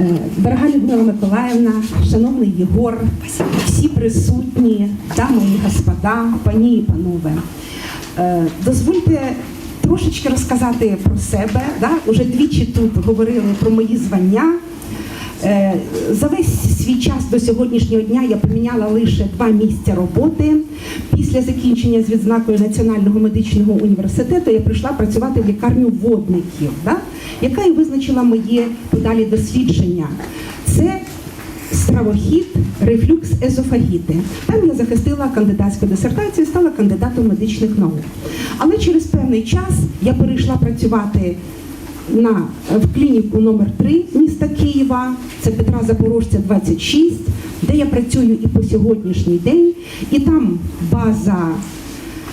Е, Дорога Людмила Миколаївна, шановний Єгор, всі присутні, дами і господа, пані і панове. Е, Дозвольте трошечки розказати про себе. Уже двічі тут говорили про мої звання. Е, За весь свій час до сьогоднішнього дня я поміняла лише два місця роботи. Після закінчення з відзнакою Національного медичного університету я прийшла працювати в лікарню водників, да? яка і визначила моє подалі дослідження. Це стравохід, рефлюкс езофагіти. Там я захистила кандидатську дисертацію, стала кандидатом медичних наук. Але через певний час я перейшла працювати на, в клініку номер 3 міста Києва, це Петра Запорожця 26, де я працюю і по сьогоднішній день. І там база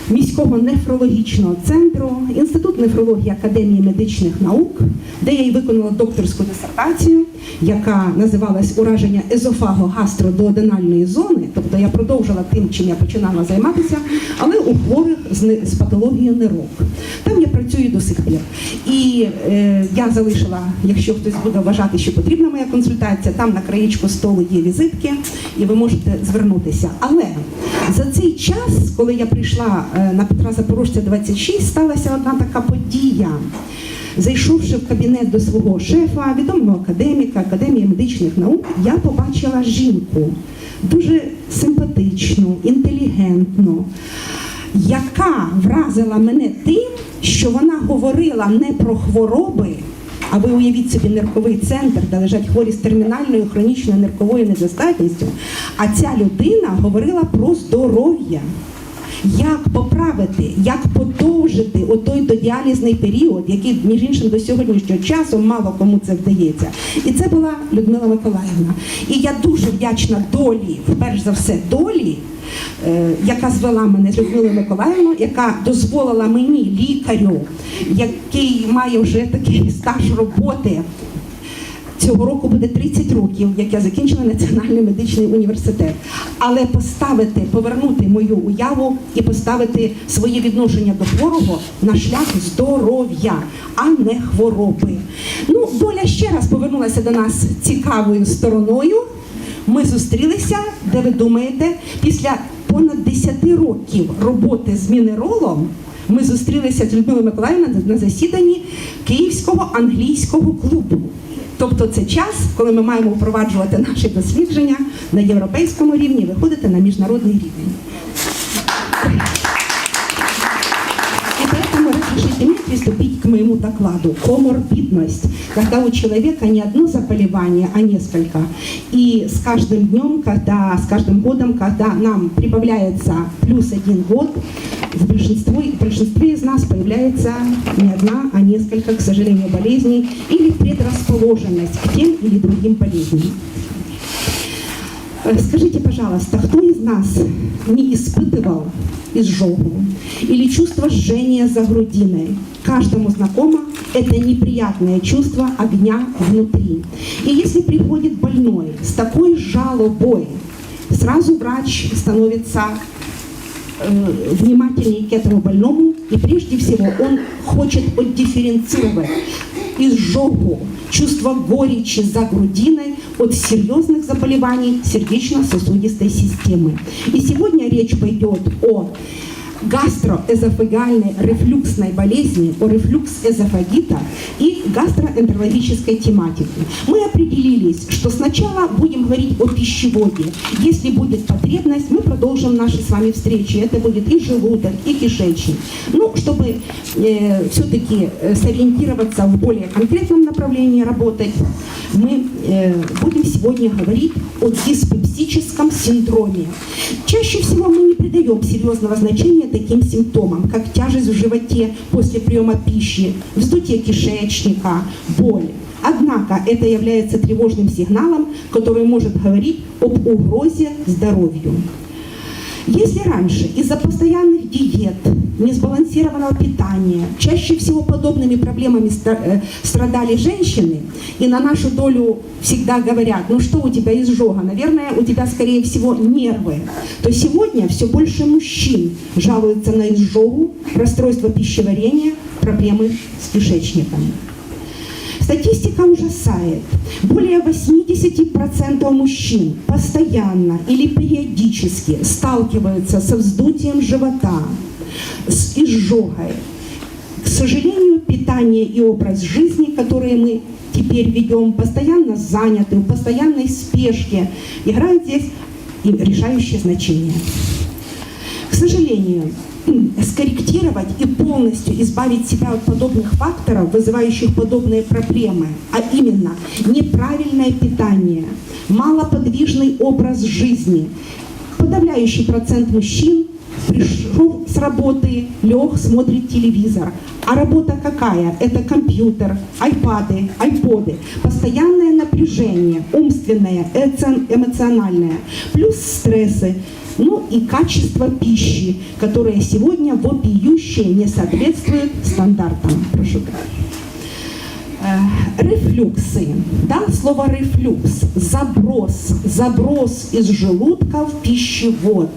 міського нефрологічного центру, Інститут нефрології Академії медичних наук, де я і виконала докторську дисертацію, яка називалась ураження езофаго-гастродуоденальної зони. Тобто я продовжила тим, чим я починала займатися, але у хворих з патологією нирок. Там я працюю до сих пір. І е, я залишила, якщо хтось буде вважати, що потрібна моя консультація, там на краєчку столу є візитки, і ви можете звернутися. Але за цей час, коли я прийшла е, на Петра Запорожця 26, сталася одна така подія. Зайшовши в кабінет до свого шефа, відомого академіка, Академії медичних наук, я побачила жінку дуже симпатичну, інтелігентну, яка вразила мене тим, що вона говорила не про хвороби, а ви уявіть собі нирковий центр, де лежать хворі з термінальною хронічною нирковою недостатністю. А ця людина говорила про здоров'я. Як поправити, як подовжити отой додіалізний період, який, між іншим, до сьогоднішнього часу мало кому це вдається. І це була Людмила Миколаївна. І я дуже вдячна долі, перш за все, долі, е, яка звела мене з Людмилою Миколаївною, яка дозволила мені, лікарю, який має вже такий стаж роботи. Цього року буде 30 років, як я закінчила Національний медичний університет. Але поставити, повернути мою уяву і поставити своє відношення до хворого на шлях здоров'я, а не хвороби. Ну, доля ще раз повернулася до нас цікавою стороною. Ми зустрілися, де ви думаєте, після понад 10 років роботи з мінеролом. Ми зустрілися з Людмилою Миколаївною на засіданні Київського англійського клубу. Тобто це час, коли ми маємо впроваджувати наші дослідження на європейському рівні, виходити на міжнародний рівень. И поэтому разрешите мне приступить к моему докладу. Коморбидность. Когда у человека не одно заболевание, а несколько. И с каждым днем, когда, с каждым годом, когда нам прибавляется плюс один год, в большинстве, в большинстве из нас появляется не одна, а несколько, к сожалению, болезней или предрасположенность к тем или другим болезням. Э, Скажите, пожалуйста, кто из нас не испытывал изжогу или чувство жжения за грудиной? Каждому знакомо это неприятное чувство огня внутри. И если приходит больной с такой жалобой, сразу врач становится э, внимательнее к этому больному, и прежде всего он хочет отдифференцировать изжогу, чувство горечи за грудиной от серьезных заболеваний сердечно-сосудистой системы. И сегодня речь пойдет о гастроэзофагальной рефлюксной болезни, о рефлюкс эзофагита и гастроэнтерологической тематике. Мы определились, что сначала будем говорить о пищеводе. Если будет потребность, мы продолжим наши с вами встречи. Это будет и желудок, и кишечник. Ну, чтобы э, все-таки э, сориентироваться в более конкретном направлении работать, мы э, будем сегодня говорить о диспепсическом синдроме. Чаще всего мы не придаем серьезного значения таким симптомам, как тяжесть в животе после приема пищи, вздутие кишечника, боль. Однако это является тревожным сигналом, который может говорить об угрозе здоровью. Если раньше из-за постоянных диет, несбалансированного питания, чаще всего подобными проблемами э, страдали женщины, и на нашу долю всегда говорят, ну что у тебя изжога, наверное, у тебя скорее всего нервы, то сегодня все больше мужчин жалуются на изжогу, расстройство пищеварения, проблемы с кишечником. Статистика ужасает. Более 80% мужчин постоянно или периодически сталкиваются со вздутием живота, с изжогой. К сожалению, питание и образ жизни, которые мы теперь ведем, постоянно заняты, в постоянной спешке, играют здесь решающее значение. К сожалению, скорректировать и полностью избавить себя от подобных факторов, вызывающих подобные проблемы, а именно неправильное питание, малоподвижный образ жизни. Подавляющий процент мужчин пришел с работы, лег, смотрит телевизор. А работа какая? Это компьютер, айпады, айподы. Постоянное напряжение, умственное, эмоциональное, плюс стрессы, ну и качество пищи, которое сегодня вопиющее не соответствует стандартам. Прошу э, Рефлюксы. Да, слово рефлюкс. Заброс. Заброс из желудка в пищевод.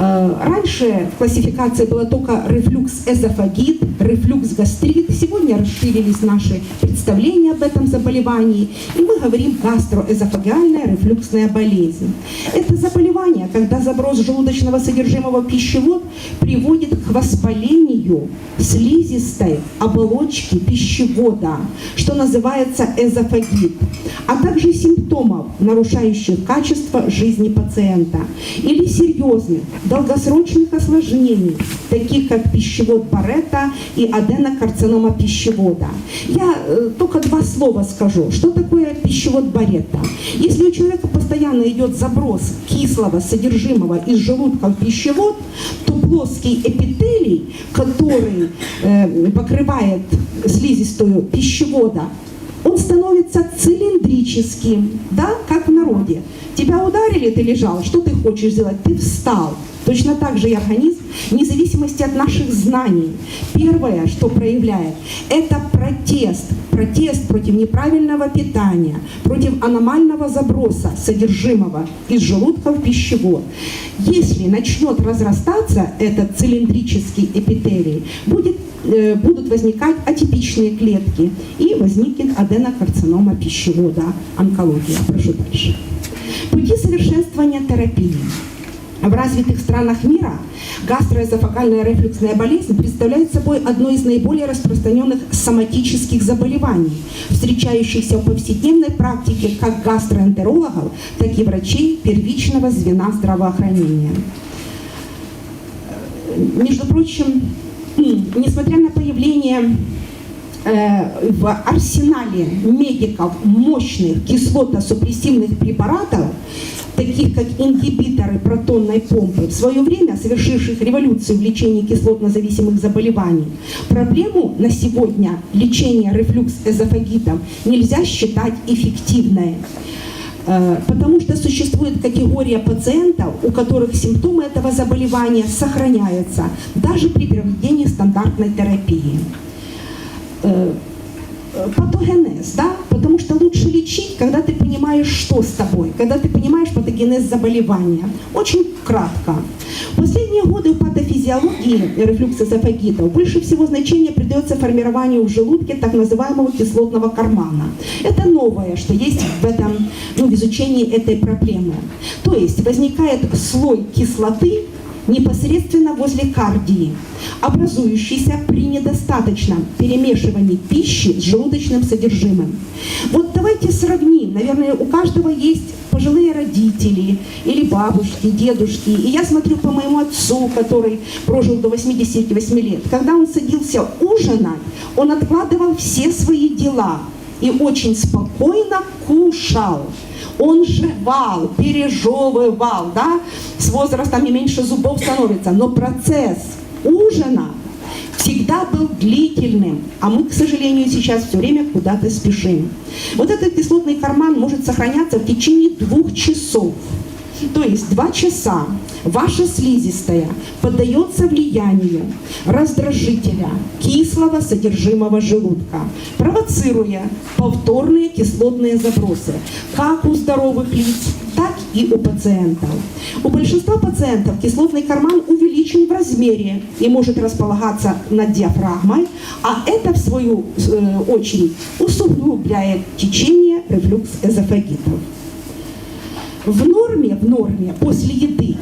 Э, раньше в классификации было только рефлюкс-эзофагит, рефлюкс-гастрит. Сегодня расширились наши представления об этом заболевании, и мы говорим гастроэзофагиальная рефлюксная болезнь. Это заболевание, когда заброс желудочного содержимого пищевод приводит к воспалению слизистой оболочки пищевода, что называется эзофагит, а также симптомов, нарушающих качество жизни пациента или серьезных долгосрочных осложнений, таких как пищевод Баретта и аденокарцинома пищевода. Я э, только два слова скажу. Что такое пищевод Баретта? Если у человека постоянно идет заброс кислого содержимого из желудка в пищевод, то плоский эпителий, который э, покрывает слизистую пищевода, он становится цилиндрическим, да, как в народе. Тебя ударили, ты лежал, что ты хочешь сделать? Ты встал. Точно так же и организм, вне зависимости от наших знаний, первое, что проявляет, это протест. Протест против неправильного питания, против аномального заброса содержимого из желудка в пищевод. Если начнет разрастаться этот цилиндрический эпителий, будет, будут возникать атипичные клетки и возникнет аденокарцинома пищевода, онкология. Прошу дальше. Пути совершенствования терапии. В развитых странах мира гастроэзофагальная рефлюксная болезнь представляет собой одно из наиболее распространенных соматических заболеваний, встречающихся в повседневной практике как гастроэнтерологов, так и врачей первичного звена здравоохранения. Между прочим, несмотря на появление э, в арсенале медиков мощных кислотно-супрессивных препаратов, таких как ингибиторы протонной помпы, в свое время совершивших революцию в лечении кислотно-зависимых заболеваний, проблему на сегодня лечения рефлюкс-эзофагитом нельзя считать эффективной потому что существует категория пациентов, у которых симптомы этого заболевания сохраняются даже при проведении стандартной терапии. Э, патогенез, да, потому что лучше лечить, когда ты понимаешь, что с тобой, когда ты понимаешь патогенез заболевания. Очень кратко. Последние годы в патофизиологии рефлюксоэзофагитов больше всего значения придается формированию в желудке так называемого кислотного кармана. Это новое, что есть в этом, ну, в изучении этой проблемы. То есть возникает слой кислоты, непосредственно возле кардии, образующийся при недостаточном перемешивании пищи с желудочным содержимым. Вот давайте сравним. Наверное, у каждого есть пожилые родители или бабушки, дедушки. И я смотрю по моему отцу, который прожил до 88 лет. Когда он садился ужинать, он откладывал все свои дела и очень спокойно кушал. Он жевал, пережевывал, да, с возрастом не меньше зубов становится, но процесс ужина всегда был длительным, а мы, к сожалению, сейчас все время куда-то спешим. Вот этот кислотный карман может сохраняться в течение двух часов. То есть два часа ваша слизистая поддается влиянию раздражителя кислого содержимого желудка, провоцируя повторные кислотные забросы, как у здоровых лиц, так и у пациентов. У большинства пациентов кислотный карман увеличен в размере и может располагаться над диафрагмой, а это в свою э, очередь усугубляет течение рефлюкс-эзофагитов. В норме, в норме после еды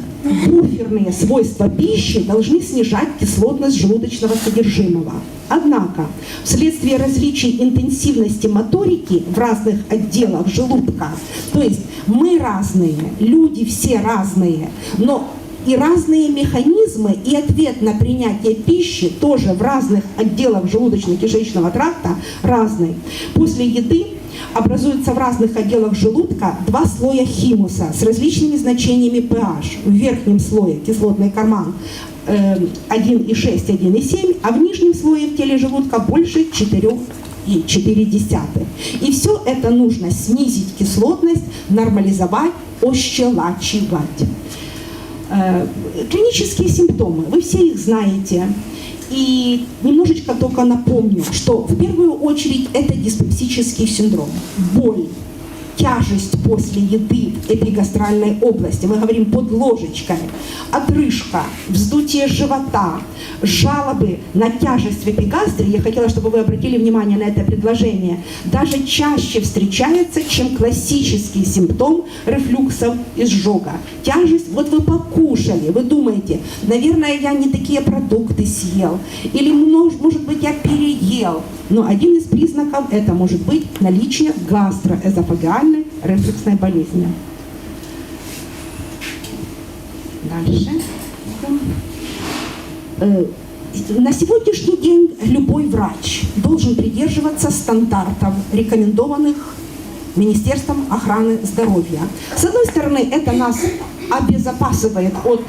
буферные свойства пищи должны снижать кислотность желудочного содержимого. Однако, вследствие различий интенсивности моторики в разных отделах желудка, то есть мы разные, люди все разные, но и разные механизмы и ответ на принятие пищи тоже в разных отделах желудочно-кишечного тракта разный. После еды образуются в разных отделах желудка два слоя химуса с различными значениями pH. В верхнем слое кислотный карман 1,6, 1,7, а в нижнем слое в теле желудка больше 4 и 4 десятых. И все это нужно снизить кислотность, нормализовать, ощелачивать. Э, клинические симптомы, вы все их знаете. И немножечко только напомню, что в первую очередь это диспепсический синдром. Боль, тяжесть после еды в эпигастральной области, мы говорим под ложечкой, отрыжка, вздутие живота, жалобы на тяжесть в эпигастре, я хотела, чтобы вы обратили внимание на это предложение, даже чаще встречается, чем классический симптом рефлюксов изжога. Тяжесть, вот вы покушали, вы думаете, наверное, я не такие продукты съел, или может быть я переел, но один из признаков это может быть наличие гастроэзофагиальной рефлюксной болезни. Дальше. Э, на сегодняшний день любой врач должен придерживаться стандартов, рекомендованных Министерством охраны здоровья. С одной стороны, это нас обезопасивает от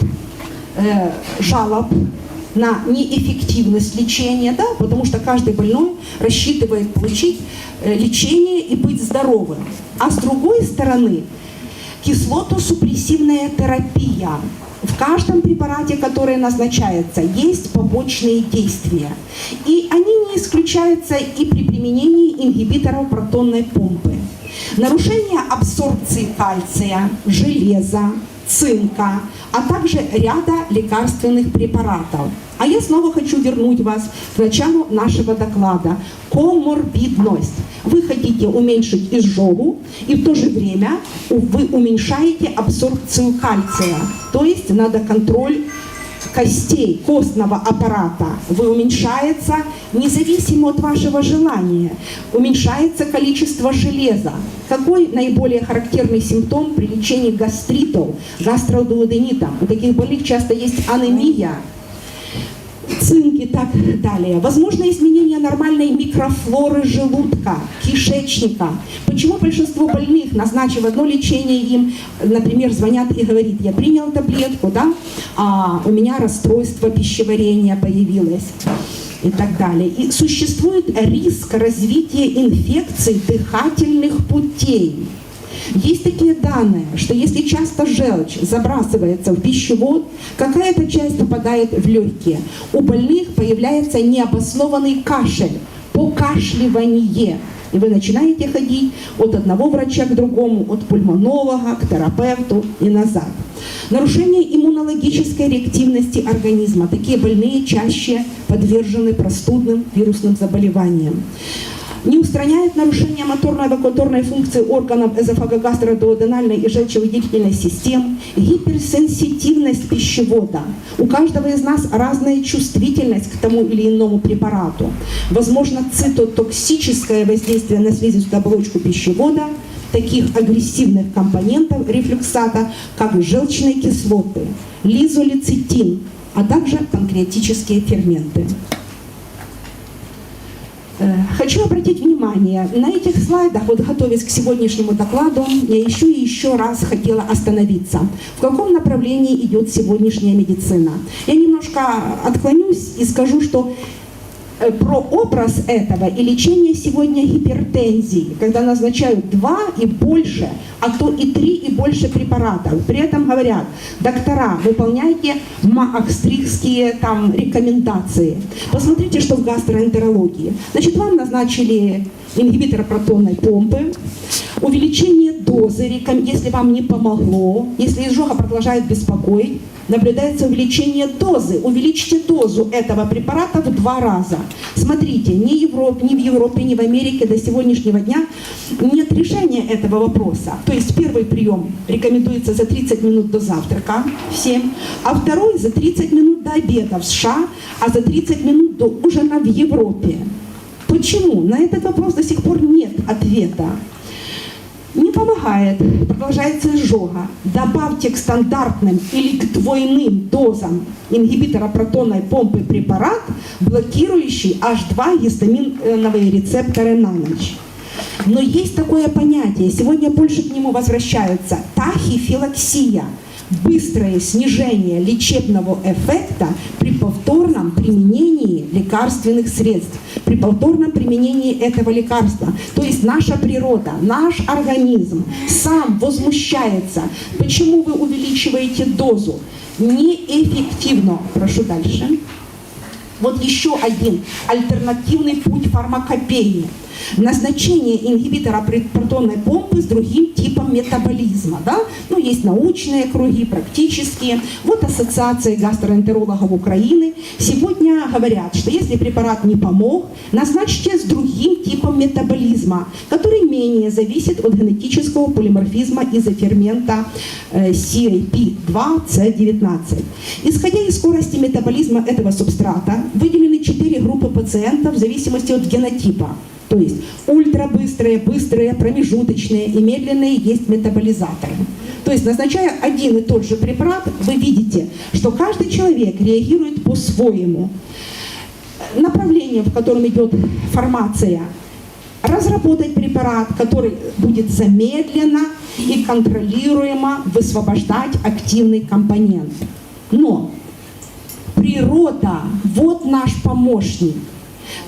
э, жалоб на неэффективность лечения, да, потому что каждый больной рассчитывает получить э, лечение и быть здоровым. А с другой стороны, кислотосупрессивная терапия. В каждом препарате, который назначается, есть побочные действия. И они не исключаются и при применении ингибиторов протонной помпы. Нарушение абсорбции кальция, железа, цинка, а также ряда лекарственных препаратов. А я снова хочу вернуть вас к началу нашего доклада. Коморбидность. Вы хотите уменьшить изжогу, и в то же время вы уменьшаете абсорбцию кальция. То есть надо контроль костей, костного аппарата вы уменьшается независимо от вашего желания. Уменьшается количество железа. Какой наиболее характерный симптом при лечении гастритов, гастродуоденитом? У таких больных часто есть анемия, цинк и так далее. Возможно изменение нормальной микрофлоры желудка, кишечника. Почему большинство больных, назначив одно лечение, им, например, звонят и говорят, я принял таблетку, да, а у меня расстройство пищеварения появилось и так далее. И существует риск развития инфекций дыхательных путей. Есть такие данные, что если часто желчь забрасывается в пищевод, какая-то часть попадает в легкие. У больных появляется необоснованный кашель, покашливание. И вы начинаете ходить от одного врача к другому, от пульмонолога к терапевту и назад. Нарушение иммунологической реактивности организма. Такие больные чаще подвержены простудным вирусным заболеваниям не устраняет нарушение моторно-эвакуаторной функции органов эзофагогастродуоденальной и желчевыделительной систем, гиперсенситивность пищевода. У каждого из нас разная чувствительность к тому или иному препарату. Возможно, цитотоксическое воздействие на слизистую оболочку пищевода, таких агрессивных компонентов рефлюксата, как желчные кислоты, лизолицитин, а также панкреатические ферменты. Э, хочу обратить внимание, на этих слайдах, вот готовясь к сегодняшнему докладу, я еще и еще раз хотела остановиться. В каком направлении идет сегодняшняя медицина? Я немножко отклонюсь и скажу, что про образ этого и лечение сегодня гипертензии, когда назначают два и больше, а то и три и больше препаратов. При этом говорят, доктора, выполняйте маакстрихские там рекомендации. Посмотрите, что в гастроэнтерологии. Значит, вам назначили ингибитор протонной помпы, Увеличение дозы, если вам не помогло, если изжога продолжает беспокоить, наблюдается увеличение дозы. Увеличьте дозу этого препарата в два раза. Смотрите, ни, Европ, ни в Европе, ни в Америке до сегодняшнего дня нет решения этого вопроса. То есть первый прием рекомендуется за 30 минут до завтрака всем, а второй за 30 минут до обеда в США, а за 30 минут до ужина в Европе. Почему? На этот вопрос до сих пор нет ответа. Помогает, продолжается изжога. Добавьте к стандартным или к двойным дозам ингибитора протонной помпы препарат, блокирующий H2 гистаминовые рецепторы на ночь. Но есть такое понятие, сегодня больше к нему возвращаются, тахифилаксия – быстрое снижение лечебного эффекта при повторном применении лекарственных средств, при повторном применении этого лекарства. То есть наша природа, наш организм сам возмущается, почему вы увеличиваете дозу. Неэффективно. Прошу дальше. Вот еще один альтернативный путь фармакопеи – назначение ингибитора протонной помпы с другим типом метаболизма. Да? Ну, есть научные круги, практические. Вот Ассоциация гастроэнтерологов Украины сегодня говорят, что если препарат не помог, назначьте с другим типом метаболизма, который менее зависит от генетического полиморфизма изофермента CAP2C19. Исходя из скорости метаболизма этого субстрата, выделены четыре группы пациентов в зависимости от генотипа. То есть ультрабыстрые, быстрые, промежуточные и медленные есть метаболизаторы. То есть, назначая один и тот же препарат, вы видите, что каждый человек реагирует по-своему. Направление, в котором идет формация, разработать препарат, который будет замедленно и контролируемо высвобождать активный компонент. Но природа, вот наш помощник –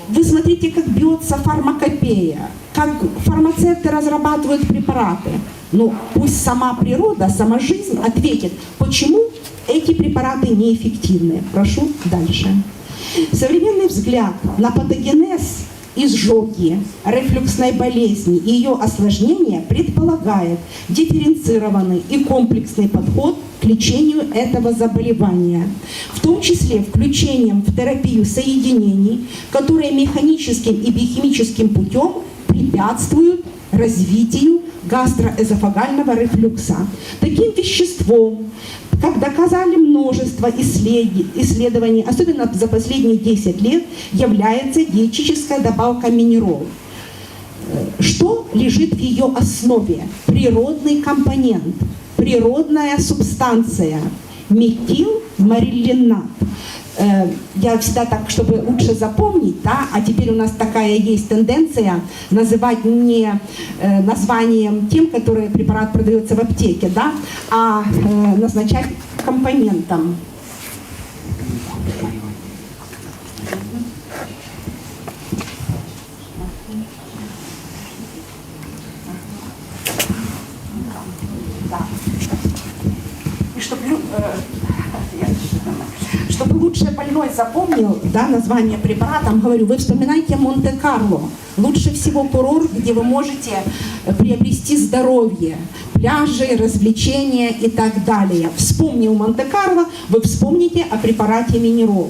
вы смотрите, как бьется фармакопея, как фармацевты разрабатывают препараты. Ну, пусть сама природа, сама жизнь ответит, почему эти препараты неэффективны. Прошу дальше. Современный взгляд на патогенез изжоги, рефлюксной болезни и ее осложнения предполагает дифференцированный и комплексный подход к лечению этого заболевания, в том числе включением в терапию соединений, которые механическим и биохимическим путем препятствуют развитию гастроэзофагального рефлюкса. Таким веществом, как доказали множество исследований, особенно за последние 10 лет, является диетическая добавка минерал. Что лежит в ее основе? Природный компонент, природная субстанция, метилмарилинат. Э, я всегда так, чтобы лучше запомнить, да, а теперь у нас такая есть тенденция называть не э, названием тем, которые препарат продается в аптеке, да, а э, назначать компонентом. И чтобы чтобы лучше больной запомнил да, название препарата, говорю, вы вспоминайте Монте-Карло. Лучше всего курорт, где вы можете приобрести здоровье, пляжи, развлечения и так далее. Вспомнил Монте-Карло, вы вспомните о препарате Минерол.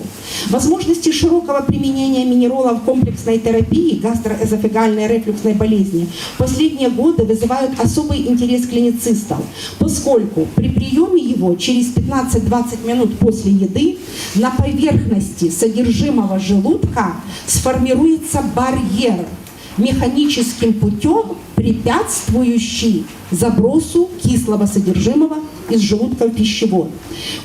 Возможности широкого применения минерола в комплексной терапии гастроэзофагальной рефлюксной болезни в последние годы вызывают особый интерес клиницистов, поскольку при приеме его через 15-20 минут после еды на поверхности содержимого желудка сформируется барьер, механическим путем препятствующий забросу кислого содержимого из желудка в пищевод.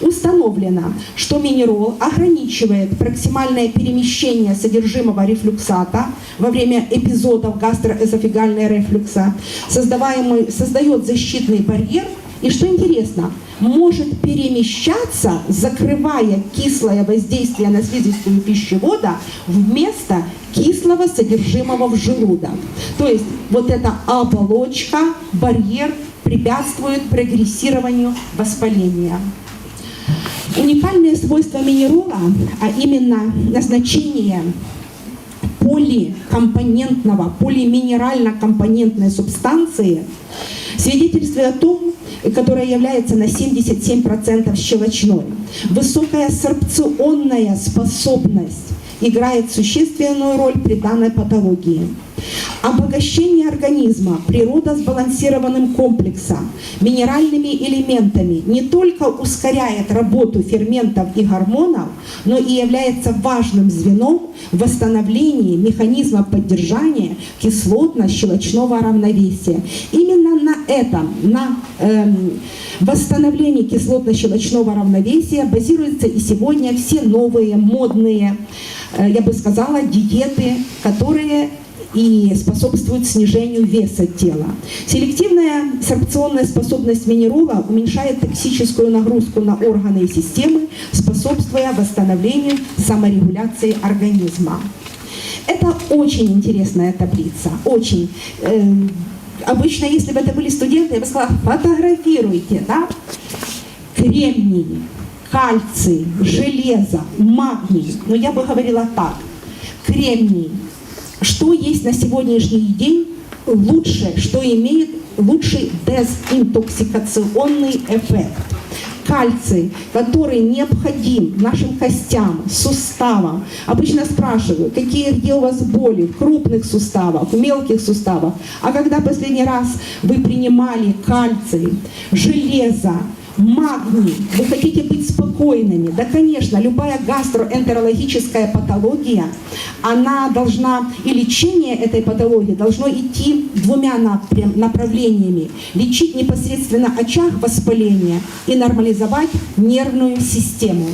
Установлено, что минерол ограничивает проксимальное перемещение содержимого рефлюксата во время эпизодов гастроэзофагального рефлюкса, создаваемый, создает защитный барьер и что интересно, может перемещаться, закрывая кислое воздействие на слизистую пищевода вместо кислого содержимого в желудок. То есть вот эта оболочка, барьер препятствует прогрессированию воспаления. Уникальные свойства минерола, а именно назначение поликомпонентного, полиминерально-компонентной субстанции, свидетельствует о том, которая является на 77% щелочной. Высокая сорбционная способность играет существенную роль при данной патологии. Обогащение организма природа сбалансированным комплексом, минеральными элементами не только ускоряет работу ферментов и гормонов, но и является важным звеном в восстановлении механизма поддержания кислотно-щелочного равновесия. Именно на этом, на эм, восстановлении кислотно-щелочного равновесия базируются и сегодня все новые модные, э, я бы сказала, диеты, которые и способствует снижению веса тела. Селективная сорбционная способность минерола уменьшает токсическую нагрузку на органы и системы, способствуя восстановлению саморегуляции организма. Это очень интересная таблица, очень. Э, обычно, если бы это были студенты, я бы сказала, фотографируйте, да? Кремний, кальций, железо, магний. Но я бы говорила так. Кремний, что есть на сегодняшний день лучше, что имеет лучший дезинтоксикационный эффект. Кальций, который необходим нашим костям, суставам. Обычно спрашивают, какие где у вас боли в крупных суставах, в мелких суставах. А когда последний раз вы принимали кальций, железо, магний, вы хотите быть спокойными. Да, конечно, любая гастроэнтерологическая патология, она должна, и лечение этой патологии должно идти двумя направлениями. Лечить непосредственно очаг воспаления и нормализовать нервную систему.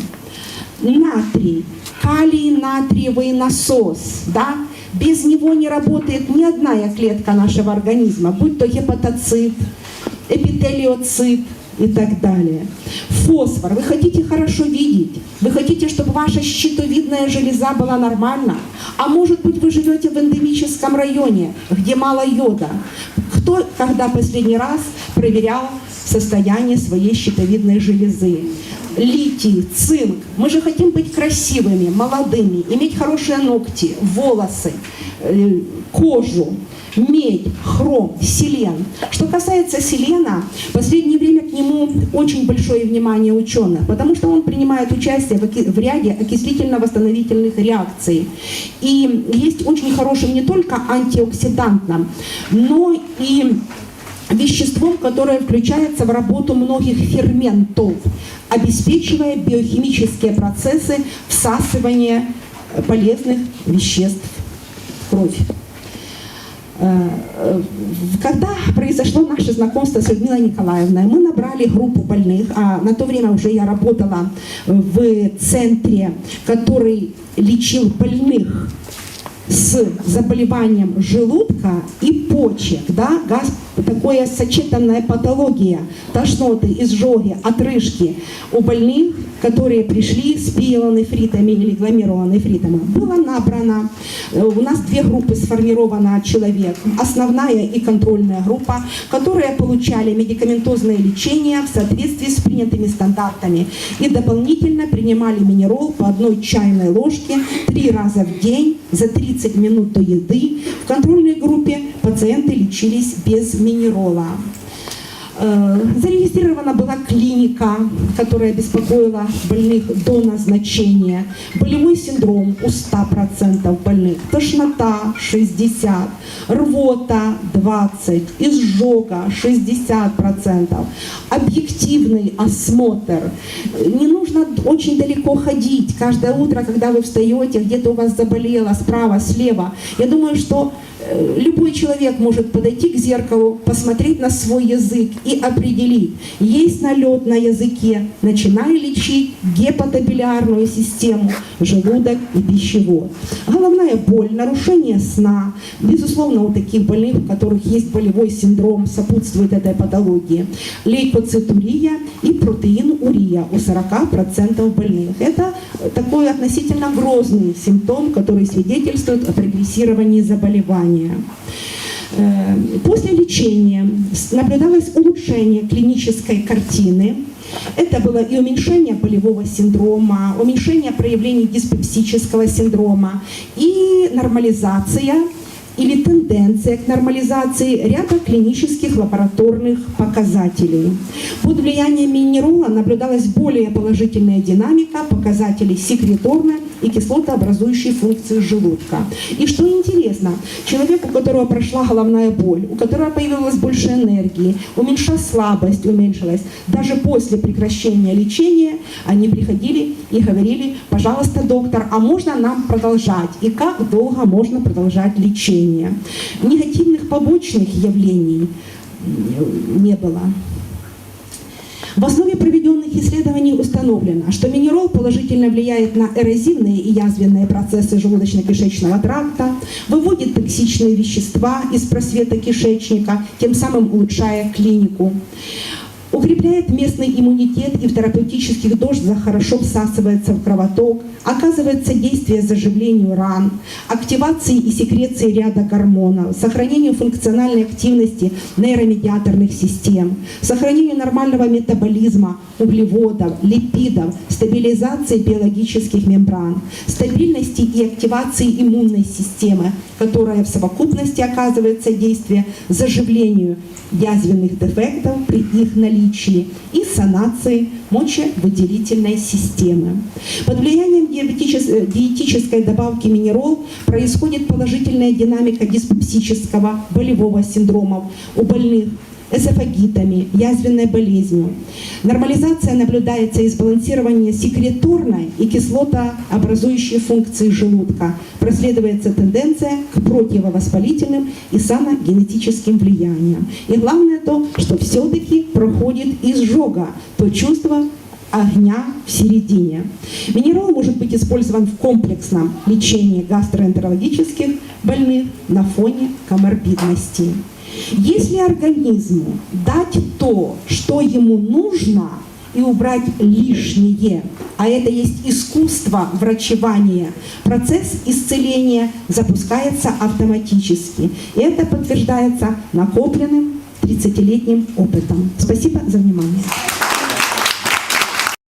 Натрий, калий-натриевый насос, да, без него не работает ни одна клетка нашего организма, будь то гепатоцит, эпителиоцит, и так далее. Фосфор. Вы хотите хорошо видеть? Вы хотите, чтобы ваша щитовидная железа была нормальна? А может быть, вы живете в эндемическом районе, где мало йода? Кто, когда последний раз проверял состояние своей щитовидной железы? литий, цинк. Мы же хотим быть красивыми, молодыми, иметь хорошие ногти, волосы, э, кожу медь, хром, селен. Что касается селена, в последнее время к нему очень большое внимание ученых, потому что он принимает участие в ряде окислительно-восстановительных реакций. И есть очень хорошим не только антиоксидантом, но и веществом, которое включается в работу многих ферментов, обеспечивая биохимические процессы всасывания полезных веществ в кровь. Э, э, когда произошло наше знакомство с Людмилой Николаевной, мы набрали группу больных, а на то время уже я работала в центре, который лечил больных с заболеванием желудка и почек, да, газ, такое сочетанная патология, тошноты, изжоги, отрыжки у больных, которые пришли с пиелонефритами или гломерулонефритами. Было набрано, э, у нас две группы сформировано человек, основная и контрольная группа, которые получали медикаментозное лечение в соответствии с принятыми стандартами и дополнительно принимали минерол по одной чайной ложке три раза в день за 30 минут до еды. В контрольной группе пациенты лечились без минерола. Э, зарегистрирована была клиника, которая беспокоила больных до назначения. Болевой синдром у 100% больных. Тошнота 60%, рвота 20%, изжога 60%. Объективный осмотр. Не нужно очень далеко ходить. Каждое утро, когда вы встаете, где-то у вас заболело справа, слева. Я думаю, что любой человек может подойти к зеркалу, посмотреть на свой язык и определить, есть налет на языке, начиная лечить гепатобилиарную систему, желудок и пищевод. Головная боль, нарушение сна, безусловно, у таких больных, у которых есть болевой синдром, сопутствует этой патологии, лейкоцитурия и протеин урия у 40% больных. Это такой относительно грозный симптом, который свидетельствует о прогрессировании заболевания заболевания. Э, после лечения наблюдалось улучшение клинической картины. Это было и уменьшение болевого синдрома, уменьшение проявлений диспепсического синдрома и нормализация или тенденция к нормализации ряда клинических лабораторных показателей. Под влиянием минерола наблюдалась более положительная динамика показателей секреторной и кислотообразующей функции желудка. И что интересно, человек, у которого прошла головная боль, у которого появилось больше энергии, уменьшилась слабость, уменьшилась, даже после прекращения лечения они приходили и говорили, пожалуйста, доктор, а можно нам продолжать? И как долго можно продолжать лечение? Негативных побочных явлений не было. В основе проведенных исследований установлено, что минерал положительно влияет на эрозивные и язвенные процессы желудочно-кишечного тракта, выводит токсичные вещества из просвета кишечника, тем самым улучшая клинику. Укрепляет местный иммунитет и в терапевтических дозах хорошо всасывается в кровоток, оказывает содействие заживлению ран, активации и секреции ряда гормонов, сохранению функциональной активности нейромедиаторных систем, сохранению нормального метаболизма углеводов, липидов, стабилизации биологических мембран, стабильности и активации иммунной системы, которая в совокупности оказывает содействие заживлению язвенных дефектов при их наличии и санации мочевыделительной системы. Под влиянием э, диетической добавки минерал происходит положительная динамика диспепсического болевого синдрома у больных эзофагитами, язвенной болезнью. Нормализация наблюдается и сбалансирование секреторной и кислотообразующей функции желудка. Проследуется тенденция к противовоспалительным и саногенетическим влияниям. И главное то, что все-таки проходит изжога, то чувство огня в середине. Минерал может быть использован в комплексном лечении гастроэнтерологических больных на фоне коморбидности. Если организму дать то, что ему нужно, и убрать лишнее, а это есть искусство врачевания, процесс исцеления запускается автоматически. И это подтверждается накопленным 30-летним опытом. Спасибо.